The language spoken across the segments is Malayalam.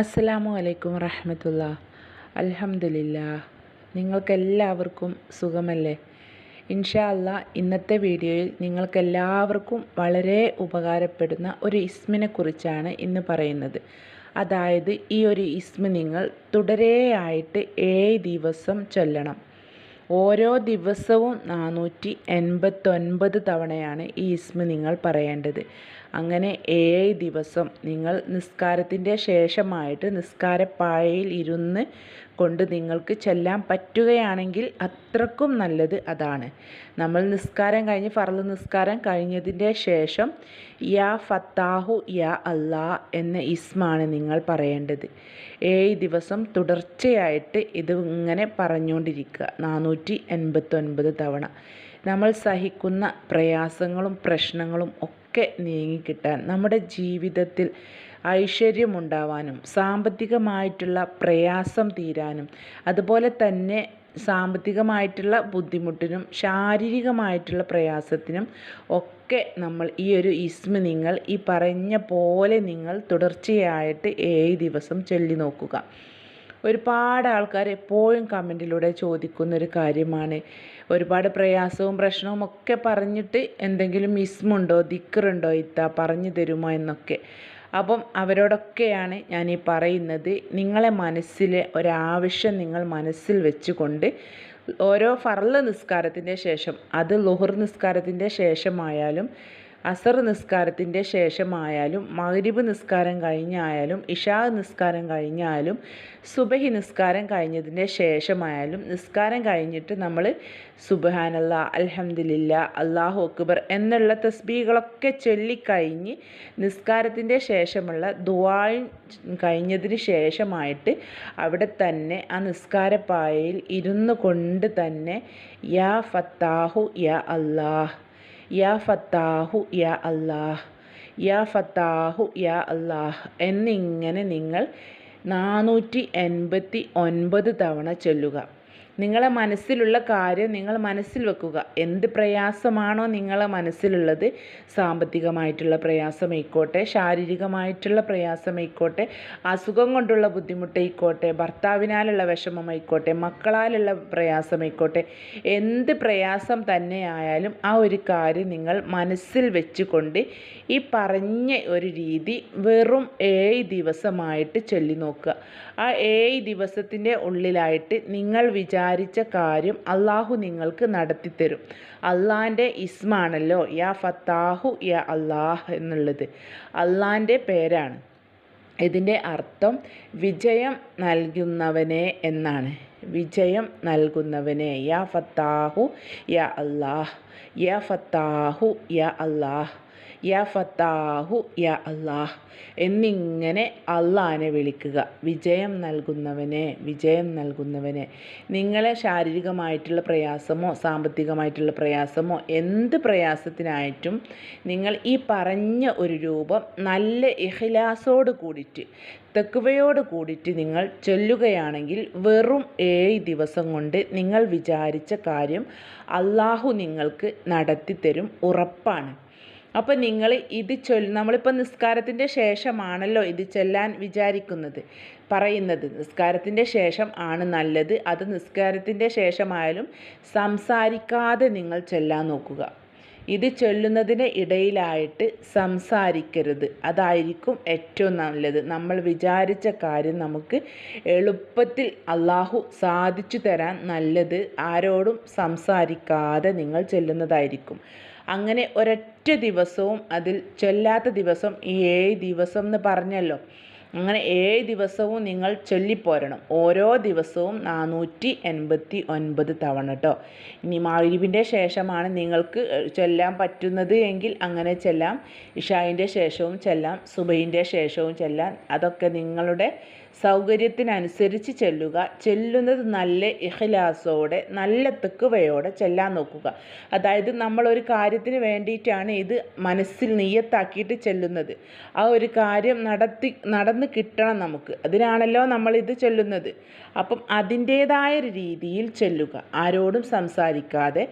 അസ്സലാമു അലൈക്കും റഹമത്തുള്ള അലഹമില്ല നിങ്ങൾക്കെല്ലാവർക്കും സുഖമല്ലേ? ഇൻഷാ അല്ല ഇന്നത്തെ വീഡിയോയിൽ നിങ്ങൾക്കെല്ലാവർക്കും വളരെ ഉപകാരപ്പെടുന്ന ഒരു ഇസ്മിനെ കുറിച്ചാണ് ഇന്ന് പറയുന്നത്. അതായത് ഈ ഒരു ഇസ്മ നിങ്ങൾ തുടരെയായിട്ട് ഏഴ് ദിവസം ചൊല്ലണം. ഓരോ ദിവസവും നാനൂറ്റി എൺപത്തൊൻപത് തവണയാണ് ഈ ഇസ്മ നിങ്ങൾ പറയേണ്ടത്. അങ്ങനെ ഏഴ് ദിവസം നിങ്ങൾ നിസ്കാരത്തിന്റെ ശേഷമായിട്ട് നിസ്കാരപ്പായയിൽ ഇരുന്ന് കൊണ്ട് നിങ്ങൾക്ക് ചെല്ലാൻ പറ്റുകയാണെങ്കിൽ അത്രക്കും നല്ലത് അതാണ്. നമ്മൾ നിസ്കാരം കഴിഞ്ഞ് ഫർൾ നിസ്കാരം കഴിഞ്ഞതിന്റെ ശേഷം യാ ഫത്താഹു യാ അല്ലാ എന്ന ഇസ്മാണ് നിങ്ങൾ പറയേണ്ടത്. ഏഴ് ദിവസം തുടർച്ചയായിട്ട് ഇത് ഇങ്ങനെ പറഞ്ഞുകൊണ്ടിരിക്കുക. നാനൂറ്റി എൺപത്തൊൻപത് തവണ. നമ്മൾ സഹിക്കുന്ന പ്രയാസങ്ങളും പ്രശ്നങ്ങളും ഒക്കെ നീങ്ങിക്കിട്ടാൻ നമ്മുടെ ജീവിതത്തിൽ ഐശ്വര്യമുണ്ടാവാനും സാമ്പത്തികമായിട്ടുള്ള പ്രയാസം തീരാനും അതുപോലെ തന്നെ സാമ്പത്തികമായിട്ടുള്ള ബുദ്ധിമുട്ടിനും ശാരീരികമായിട്ടുള്ള പ്രയാസത്തിനും ഒക്കെ നമ്മൾ ഈ ഒരു ഇസ്മ നിങ്ങൾ ഈ പറഞ്ഞ പോലെ നിങ്ങൾ തുടർച്ചയായിട്ട് ഏഴ് ദിവസം ചൊല്ലി നോക്കുക. ഒരുപാട് ആൾക്കാർ എപ്പോഴും കമന്റിലൂടെ ചോദിക്കുന്നൊരു കാര്യമാണ്. ഒരുപാട് പ്രയാസവും പ്രശ്നവും ഒക്കെ പറഞ്ഞിട്ട് എന്തെങ്കിലും മിസ്മുണ്ടോ ദിക്കറുണ്ടോ ഇത്ത പറഞ്ഞു തരുമോ എന്നൊക്കെ. അപ്പം അവരോടൊക്കെയാണ് ഞാൻ ഈ പറയുന്നത്. നിങ്ങളെ മനസ്സിലെ ഒരാവശ്യം നിങ്ങൾ മനസ്സിൽ വെച്ചുകൊണ്ട് ഓരോ ഫർൾ നിസ്കാരത്തിന്റെ ശേഷം അത് ലുഹർ നിസ്കാരത്തിന്റെ ശേഷമായാലും അസർ നിസ്കാരത്തിന്റെ ശേഷമായാലും മഗ്രിബ് നിസ്കാരം കഴിഞ്ഞായാലും ഇഷാ നിസ്കാരം കഴിഞ്ഞാലും സുബഹി നിസ്കാരം കഴിഞ്ഞതിന്റെ ശേഷമായാലും നിസ്കാരം കഴിഞ്ഞിട്ട് നമ്മൾ സുബഹാനല്ല അലഹമ്മദില്ല അള്ളാഹു അക്ബർ എന്നുള്ള തസ്ബീകളൊക്കെ ചൊല്ലിക്കഴിഞ്ഞ് നിസ്കാരത്തിന്റെ ശേഷമുള്ള ദുവായും കഴിഞ്ഞതിന് ശേഷമായിട്ട് അവിടെ തന്നെ ആ നിസ്കാരപ്പായയിൽ ഇരുന്നു കൊണ്ട് തന്നെ യാ ഫത്താഹു യാ അല്ലാഹ്. യാ ഫത്താഹു യാ അല്ലാഹ് യാ ഫത്താഹു യാ അല്ലാഹ് എന്നിങ്ങനെ നിങ്ങൾ നാനൂറ്റി എൺപത്തി ഒൻപത് തവണ ചൊല്ലുക. നിങ്ങളെ മനസ്സിലുള്ള കാര്യം നിങ്ങൾ മനസ്സിൽ വെക്കുക. എന്ത് പ്രയാസമാണോ നിങ്ങളെ മനസ്സിലുള്ളത് സാമ്പത്തികമായിട്ടുള്ള പ്രയാസമായിക്കോട്ടെ ശാരീരികമായിട്ടുള്ള പ്രയാസമായിക്കോട്ടെ അസുഖം കൊണ്ടുള്ള ബുദ്ധിമുട്ടായിക്കോട്ടെ ഭർത്താവിനാലുള്ള വിഷമമായിക്കോട്ടെ മക്കളാലുള്ള പ്രയാസമായിക്കോട്ടെ എന്ത് പ്രയാസം തന്നെയായാലും ആ ഒരു കാര്യം നിങ്ങൾ മനസ്സിൽ വെച്ചുകൊണ്ട് ഈ പറഞ്ഞ ഒരു രീതി വെറും ഏഴ് ദിവസമായിട്ട് ചൊല്ലി നോക്കുക ആ ഏഴ് ദിവസത്തിന്റെ ഉള്ളിലായിട്ട് നിങ്ങൾ വിചാരിച്ച കാര്യം അള്ളാഹു നിങ്ങൾക്ക് നടത്തിത്തരും. അള്ളാന്റെ ഇസ്മാണല്ലോ യാ ഫത്താഹു യാ അള്ളാഹ് എന്നുള്ളത്. അള്ളാന്റെ പേരാണ്. ഇതിന്റെ അർത്ഥം വിജയം നൽകുന്നവനെ എന്നാണ്. വിജയം നൽകുന്നവനെ യാ ഫത്താഹു യാ അള്ളാഹ് യാ ഫത്താഹു യാ അള്ളാഹ് യാ ഫത്താഹു യാ അള്ളാഹ് എന്നിങ്ങനെ അള്ളാഹനെ വിളിക്കുക. വിജയം നൽകുന്നവനെ വിജയം നൽകുന്നവനെ. നിങ്ങളെ ശാരീരികമായിട്ടുള്ള പ്രയാസമോ സാമ്പത്തികമായിട്ടുള്ള പ്രയാസമോ എന്ത് പ്രയാസത്തിനായിട്ടും നിങ്ങൾ ഈ പറഞ്ഞ ഒരു രൂപം നല്ല ഇഹ്ലാസോട് കൂടിയിട്ട് തെക്കുവയോട് കൂടിയിട്ട് നിങ്ങൾ ചൊല്ലുകയാണെങ്കിൽ വെറും ഏഴ് ദിവസം കൊണ്ട് നിങ്ങൾ വിചാരിച്ച കാര്യം അള്ളാഹു നിങ്ങൾക്ക് നടത്തിത്തരും ഉറപ്പാണ്. അപ്പോൾ നിങ്ങൾ ഇത് ചൊല്ല നമ്മളിപ്പോൾ നിസ്കാരത്തിന്റെ ശേഷമാണല്ലോ ഇത് ചൊല്ലാൻ വിചാരിക്കുന്നത്. പറയുന്നത് നിസ്കാരത്തിന്റെ ശേഷം ആണ് നല്ലത്. അത് നിസ്കാരത്തിന്റെ ശേഷമായാലും സംസാരിക്കാതെ നിങ്ങൾ ചൊല്ലാൻ നോക്കുക. ഇത് ചൊല്ലുന്നതിന് ഇടയിലായിട്ട് സംസാരിക്കരുത്. അതായിരിക്കും ഏറ്റവും നല്ലത്. നമ്മൾ വിചാരിച്ച കാര്യം നമുക്ക് എളുപ്പത്തിൽ അള്ളാഹു സാധിച്ചു തരാൻ നല്ലത്. ആരോടും സംസാരിക്കാതെ നിങ്ങൾ ചൊല്ലുന്നതായിരിക്കും. അങ്ങനെ ഒരൊറ്റ ദിവസവും അതിൽ ചൊല്ലാത്ത ദിവസം ഈ ഏഴ് ദിവസം എന്ന് പറഞ്ഞല്ലോ. അങ്ങനെ ഏഴ് ദിവസവും നിങ്ങൾ ചൊല്ലിപ്പോരണം. ഓരോ ദിവസവും നാനൂറ്റി എൺപത്തി ഒൻപത് തവണ കേട്ടോ ഇനി മാഗ്രിബിന്റെ ശേഷമാണ് നിങ്ങൾക്ക് ചൊല്ലാൻ പറ്റുന്നത് എങ്കിൽ അങ്ങനെ ചെല്ലാം. ഇഷായിന്റെ ശേഷവും ചെല്ലാം. സുബൈന്റെ ശേഷവും ചെല്ലാം. അതൊക്കെ നിങ്ങളുടെ സൗകര്യത്തിനനുസരിച്ച് ചെല്ലുക. ചെല്ലുന്നത് നല്ല ഇഖ്ലാസോടെ നല്ല തെക്കുവയോടെ ചെല്ലാൻ നോക്കുക. അതായത് നമ്മൾ ഒരു കാര്യത്തിന് വേണ്ടിയിട്ടാണ് ഇത് മനസ്സിൽ നീയത്താക്കിയിട്ട് ചെല്ലുന്നത്. ആ ഒരു കാര്യം നടത്തി നടന്ന് കിട്ടണം നമുക്ക്. അതിനാണല്ലോ നമ്മൾ ഇത് ചെല്ലുന്നത്. അപ്പം അതിന്റേതായ രീതിയിൽ ചെല്ലുക. ആരോടും സംസാരിക്കാതെ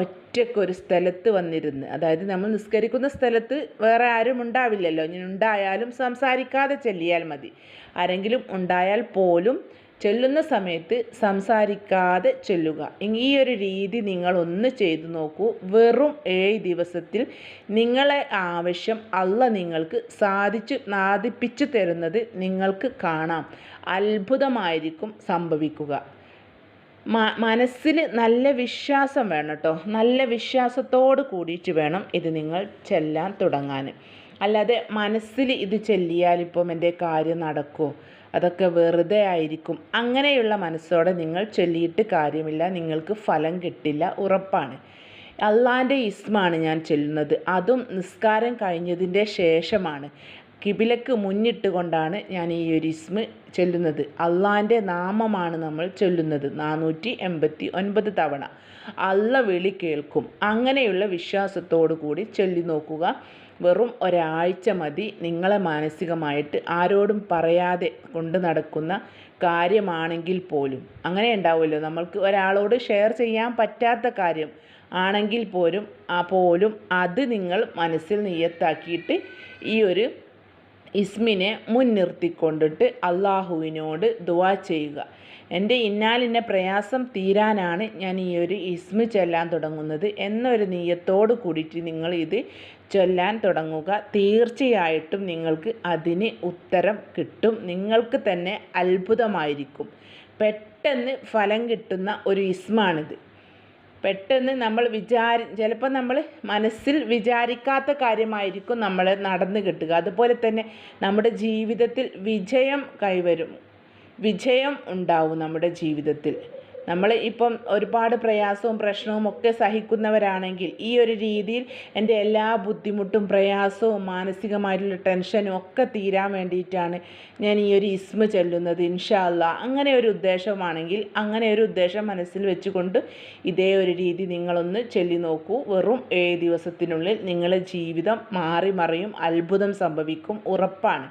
ഒറ്റയ്ക്കൊരു സ്ഥലത്ത് വന്നിരുന്ന്. അതായത് നമ്മൾ നിസ്കരിക്കുന്ന സ്ഥലത്ത് വേറെ ആരും ഉണ്ടാവില്ലല്ലോ. ഇനി ഉണ്ടായാലും സംസാരിക്കാതെ ചെല്ലിയാൽ മതി. ആരെങ്കിലും ഉണ്ടായാൽ പോലും ചെല്ലുന്ന സമയത്ത് സംസാരിക്കാതെ ചെല്ലുക. ഈ ഒരു രീതി നിങ്ങൾ ഒന്ന് ചെയ്തു നോക്കൂ. വെറും ഏഴ് ദിവസത്തിൽ നിങ്ങളെ ആവശ്യം അല്ല നിങ്ങൾക്ക് സാധിച്ചു നാദിപ്പിച്ചു തരുന്നത് നിങ്ങൾക്ക് കാണാം. അത്ഭുതമായിരിക്കും സംഭവിക്കുക. മനസ്സിൽ നല്ല വിശ്വാസം വേണം കേട്ടോ നല്ല വിശ്വാസത്തോട് കൂടിയിട്ട് വേണം ഇത് നിങ്ങൾ ചെല്ലാൻ തുടങ്ങാൻ. അല്ലാതെ മനസ്സിൽ ഇത് ചെല്ലിയാൽ ഇപ്പം എന്റെ കാര്യം നടക്കുമോ അതൊക്കെ വെറുതെ ആയിരിക്കും. അങ്ങനെയുള്ള മനസ്സോടെ നിങ്ങൾ ചൊല്ലിയിട്ട് കാര്യമില്ല. നിങ്ങൾക്ക് ഫലം കിട്ടില്ല. ഉറപ്പാണ്. അള്ളാന്റെ ഇസ്മാണ് ഞാൻ ചൊല്ലുന്നത്. അതും നിസ്കാരം കഴിഞ്ഞതിന്റെ ശേഷമാണ്. കിബിലക്ക് മുന്നിട്ട് കൊണ്ടാണ് ഞാൻ ഈ ഒരു ഇസ്മ ചൊല്ലുന്നത്. അള്ളാന്റെ നാമമാണ് നമ്മൾ ചൊല്ലുന്നത്. നാനൂറ്റി എൺപത്തി ഒൻപത് തവണ. അള്ള വിളി കേൾക്കും. അങ്ങനെയുള്ള വിശ്വാസത്തോടു കൂടി ചൊല്ലി നോക്കുക വെറും ഒരാഴ്ച മതി നിങ്ങളെ മാനസികമായിട്ട് ആരോടും പറയാതെ കൊണ്ട് നടക്കുന്ന കാര്യമാണെങ്കിൽ പോലും. അങ്ങനെ ഉണ്ടാവുമല്ലോ. നമ്മൾക്ക് ഒരാളോട് ഷെയർ ചെയ്യാൻ പറ്റാത്ത കാര്യം ആണെങ്കിൽ പോലും ആ പോലും അത് നിങ്ങൾ മനസ്സിൽ നിയത്താക്കിയിട്ട് ഈ ഒരു ഇസ്മിനെ മുൻനിർത്തിക്കൊണ്ടിട്ട് അള്ളാഹുവിനോട് ദുവാ ചെയ്യുക. എന്റെ ഇന്നാലിന്ന പ്രയാസം തീരാനാണ് ഞാൻ ഈ ഒരു ഇസ്മി ചെല്ലാൻ തുടങ്ങുന്നത് എന്നൊരു നീയത്തോട് കൂടിയിട്ട് നിങ്ങൾ ഇത് ചൊല്ലാൻ തുടങ്ങുക. തീർച്ചയായിട്ടും നിങ്ങൾക്ക് അതിന് ഉത്തരം കിട്ടും. നിങ്ങൾക്ക് തന്നെ അത്ഭുതമായിരിക്കും. പെട്ടെന്ന് ഫലം കിട്ടുന്ന ഒരു ഇസ്മാണിത്. പെട്ടെന്ന് നമ്മൾ വിചാരി ചിലപ്പോൾ നമ്മൾ മനസ്സിൽ വിചാരിക്കാത്ത കാര്യമായിരിക്കും നമ്മൾ നടന്നു കിട്ടുക. അതുപോലെ തന്നെ നമ്മുടെ ജീവിതത്തിൽ വിജയം കൈവരും. വിജയം ഉണ്ടാവും നമ്മുടെ ജീവിതത്തിൽ. നമ്മൾ ഇപ്പം ഒരുപാട് പ്രയാസവും പ്രശ്നവും ഒക്കെ സഹിക്കുന്നവരാണെങ്കിൽ ഈ ഒരു രീതിയിൽ എന്റെ എല്ലാ ബുദ്ധിമുട്ടും പ്രയാസവും മാനസികമായിട്ടുള്ള ടെൻഷനും ഒക്കെ തീരാൻ വേണ്ടിയിട്ടാണ് ഞാൻ ഈ ഒരു ഇസ്മ ചൊല്ലുന്നത് ഇൻഷാല്ല അങ്ങനെ ഒരു ഉദ്ദേശമാണെങ്കിൽ അങ്ങനെ ഒരു ഉദ്ദേശം മനസ്സിൽ വെച്ചുകൊണ്ട് ഇതേ ഒരു രീതി നിങ്ങളൊന്ന് ചൊല്ലി നോക്കൂ. വെറും ഏഴ് ദിവസത്തിനുള്ളിൽ നിങ്ങളുടെ ജീവിതം മാറി മറിയും അത്ഭുതം സംഭവിക്കും ഉറപ്പാണ്.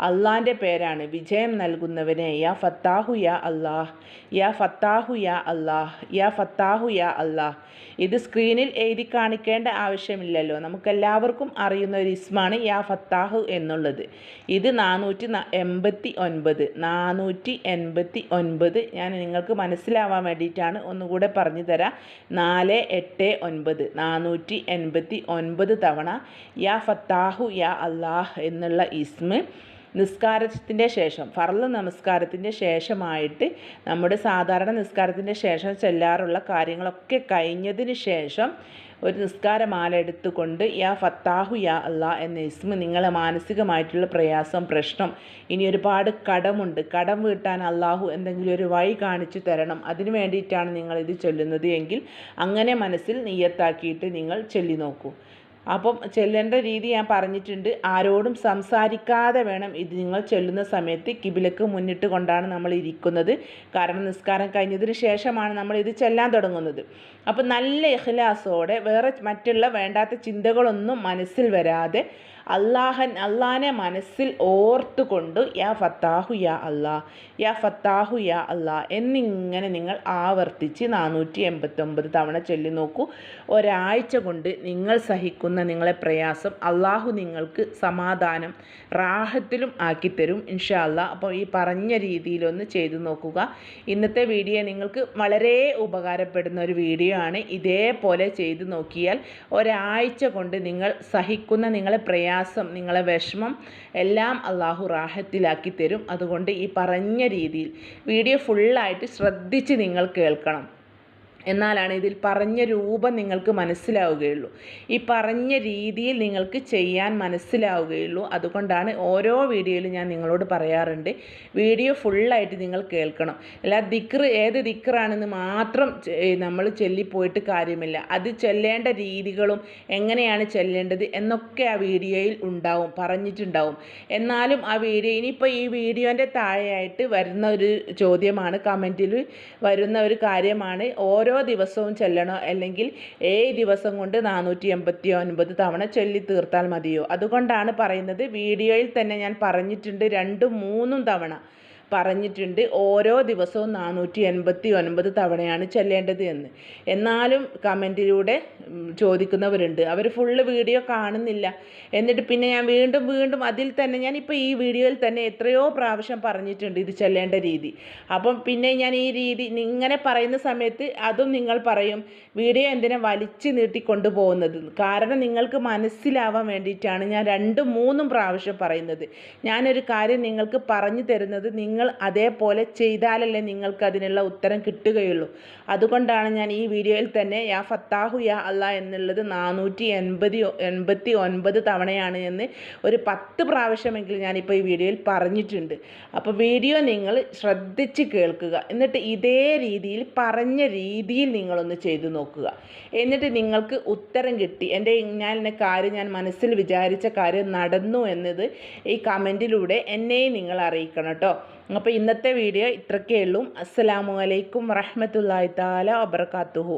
അള്ളാന്റെ പേരാണ്. വിജയം നൽകുന്നവനെ യാ ഫത്താഹു യാ അള്ളാഹ് യാ ഫത്താഹു യാ അള്ളാഹ് യാ ഫത്താഹു യാ അള്ളാഹ് ഇത് സ്ക്രീനിൽ എഴുതി കാണിക്കേണ്ട ആവശ്യമില്ലല്ലോ. നമുക്കെല്ലാവർക്കും അറിയുന്ന ഒരു ഇസ്മാണ് യാ ഫത്താഹു എന്നുള്ളത്. ഇത് നാനൂറ്റി എൺപത്തി ഒൻപത് നാനൂറ്റി എൺപത്തി ഒൻപത് ഞാൻ നിങ്ങൾക്ക് മനസ്സിലാവാൻ വേണ്ടിയിട്ടാണ് ഒന്നുകൂടെ പറഞ്ഞു തരാം. നാല് എട്ട് ഒൻപത്. നാനൂറ്റി എൺപത്തി ഒൻപത് തവണ യാ ഫത്താഹു യാ അള്ളാഹ് എന്നുള്ള ഇസ്മ്. നിസ്കാരത്തിന്റെ ശേഷം ഫർൾ നമസ്കാരത്തിന്റെ ശേഷമായിട്ട് നമ്മുടെ സാധാരണ നിസ്കാരത്തിന്റെ ശേഷം ചെല്ലാറുള്ള കാര്യങ്ങളൊക്കെ കഴിഞ്ഞതിന് ശേഷം ഒരു നിസ്കാരമാല എടുത്തുകൊണ്ട് യാ ഫത്താഹു യാ അല്ലാ എന്ന ഇസ്മ നിങ്ങളെ മാനസികമായിട്ടുള്ള പ്രയാസം പ്രശ്നം ഇനി ഒരുപാട് കടമുണ്ട്. കടം വീട്ടാൻ അള്ളാഹു എന്തെങ്കിലും ഒരു വഴി കാണിച്ചു തരണം. അതിനു വേണ്ടിയിട്ടാണ് നിങ്ങളിത് ചൊല്ലുന്നത് എങ്കിൽ അങ്ങനെ മനസ്സിൽ നീയത്താക്കിയിട്ട് നിങ്ങൾ ചൊല്ലി നോക്കൂ അപ്പം ചെല്ലേണ്ട രീതി ഞാൻ പറഞ്ഞിട്ടുണ്ട്. ആരോടും സംസാരിക്കാതെ വേണം ഇത് നിങ്ങൾ ചെല്ലുന്ന സമയത്ത് കിബിലക്ക് മുന്നിട്ട് കൊണ്ടാണ് നമ്മൾ ഇരിക്കുന്നത്. കാരണം നിസ്കാരം കഴിഞ്ഞതിന് ശേഷമാണ് നമ്മൾ ഇത് ചെല്ലാൻ തുടങ്ങുന്നത്. അപ്പം നല്ല ഇഖ്ലാസോടെ വേറെ മറ്റുള്ള വേണ്ടാത്ത ചിന്തകളൊന്നും മനസ്സിൽ വരാതെ അള്ളാഹൻ അള്ളാഹനെ മനസ്സിൽ ഓർത്തുകൊണ്ട് യാ ഫത്താഹു യാ അള്ളാ യാ ഫത്താഹു യാ അള്ളാ എന്നിങ്ങനെ നിങ്ങൾ ആവർത്തിച്ച് നാനൂറ്റി എൺപത്തൊമ്പത് തവണ ചൊല്ലി നോക്കൂ. ഒരാഴ്ച കൊണ്ട് നിങ്ങൾ സഹിക്കുന്ന നിങ്ങളെ പ്രയാസം അള്ളാഹു നിങ്ങൾക്ക് സമാധാനം റാഹത്തിലും ആക്കിത്തരും ഇൻഷാ അല്ലാ അപ്പോൾ ഈ പറഞ്ഞ രീതിയിലൊന്ന് ചെയ്തു നോക്കുക. ഇന്നത്തെ വീഡിയോ നിങ്ങൾക്ക് വളരെ ഉപകാരപ്പെടുന്ന ഒരു വീഡിയോ ആണ്. ഇതേപോലെ ചെയ്തു നോക്കിയാൽ ഒരാഴ്ച കൊണ്ട് നിങ്ങൾ സഹിക്കുന്ന നിങ്ങളെ പ്രയാസം പ്രയാസം നിങ്ങളെ വിഷമം എല്ലാം അള്ളാഹു റാഹത്തിലാക്കി തരും. അതുകൊണ്ട് ഈ പറഞ്ഞ രീതിയിൽ വീഡിയോ ഫുള്ളായിട്ട് ശ്രദ്ധിച്ച് നിങ്ങൾ കേൾക്കണം. എന്നാലാണ് ഇതിൽ പറഞ്ഞ രൂപം നിങ്ങൾക്ക് മനസ്സിലാവുകയുള്ളൂ. ഈ പറഞ്ഞ രീതിയിൽ നിങ്ങൾക്ക് ചെയ്യാൻ മനസ്സിലാവുകയുള്ളൂ. അതുകൊണ്ടാണ് ഓരോ വീഡിയോയിലും ഞാൻ നിങ്ങളോട് പറയാറുണ്ട്. വീഡിയോ ഫുള്ളായിട്ട് നിങ്ങൾ കേൾക്കണം. അല്ല ദിക്ർ ഏത് ദിക്റാണെന്ന് മാത്രം നമ്മൾ ചൊല്ലിപ്പോയിട്ട് കാര്യമില്ല. അത് ചൊല്ലേണ്ട രീതികളും എങ്ങനെയാണ് ചൊല്ലേണ്ടത് എന്നൊക്കെ ആ വീഡിയോയിൽ ഉണ്ടാവും പറഞ്ഞിട്ടുണ്ടാവും. എന്നാലും ആ വീഡിയോ ഇനിയിപ്പോൾ ഈ വീഡിയോന്റെ താഴെയായിട്ട് വരുന്ന ഒരു ചോദ്യമാണ് കമന്റിൽ വരുന്ന ഒരു കാര്യമാണ്. ഓരോ ഓരോ ദിവസവും ചെല്ലണോ? അല്ലെങ്കിൽ ഏഴ് ദിവസം കൊണ്ട് നാനൂറ്റി എൺപത്തി ഒൻപത് തവണ ചൊല്ലി തീർത്താൽ മതിയോ? അതുകൊണ്ടാണ് പറയുന്നത് വീഡിയോയിൽ തന്നെ ഞാൻ പറഞ്ഞിട്ടുണ്ട് രണ്ടും മൂന്നും തവണ. പറഞ്ഞിട്ടുണ്ട് ഓരോ ദിവസവും നാനൂറ്റി എൺപത്തി ഒൻപത് തവണയാണ് ചെല്ലേണ്ടത് എന്ന്. എന്നാലും കമന്റിലൂടെ ചോദിക്കുന്നവരുണ്ട്. അവർ ഫുള്ള് വീഡിയോ കാണുന്നില്ല. എന്നിട്ട് പിന്നെ ഞാൻ വീണ്ടും വീണ്ടും അതിൽ തന്നെ ഞാൻ ഇപ്പോൾ ഈ വീഡിയോയിൽ തന്നെ എത്രയോ പ്രാവശ്യം പറഞ്ഞിട്ടുണ്ട് ഇത് ചെല്ലേണ്ട രീതി. അപ്പം പിന്നെ ഞാൻ ഈ രീതി ഇങ്ങനെ പറയുന്ന സമയത്ത് അതും നിങ്ങൾ പറയും വീഡിയോ എന്തിനാ വലിച്ചു നീട്ടി പോകുന്നത് കാരണം നിങ്ങൾക്ക് മനസ്സിലാവാൻ വേണ്ടിയിട്ടാണ് ഞാൻ രണ്ടും മൂന്നും പ്രാവശ്യം പറയുന്നത്. ഞാനൊരു കാര്യം നിങ്ങൾക്ക് പറഞ്ഞു തരുന്നത് നിങ്ങൾ അതേപോലെ ചെയ്താലല്ലേ നിങ്ങൾക്ക് അതിനുള്ള ഉത്തരം കിട്ടുകയുള്ളൂ. അതുകൊണ്ടാണ് ഞാൻ ഈ വീഡിയോയിൽ തന്നെ യാ ഫത്താഹു യാ അല്ല എന്നുള്ളത് നാനൂറ്റി എൺപതി എൺപത്തി ഒൻപത് തവണയാണ് എന്ന് ഒരു പത്ത് പ്രാവശ്യമെങ്കിലും ഞാനിപ്പോൾ ഈ വീഡിയോയിൽ പറഞ്ഞിട്ടുണ്ട്. അപ്പോൾ വീഡിയോ നിങ്ങൾ ശ്രദ്ധിച്ച് കേൾക്കുക. എന്നിട്ട് ഇതേ രീതിയിൽ പറഞ്ഞ രീതിയിൽ നിങ്ങളൊന്ന് ചെയ്തു നോക്കുക. എന്നിട്ട് നിങ്ങൾക്ക് ഉത്തരം കിട്ടി. എന്റെ ഞാൻ എന്നെ കാര്യം ഞാൻ മനസ്സിൽ വിചാരിച്ച കാര്യം നടന്നു എന്നത് ഈ കമന്റിലൂടെ എന്നെയും നിങ്ങൾ അറിയിക്കണം കേട്ടോ. അപ്പോൾ ഇന്നത്തെ വീഡിയോ ഇത്രക്കേ ഉള്ളൂ അസ്സലാമു അലൈക്കും വറഹമത്തല്ലാ താല വബർക്കാത്തുഹു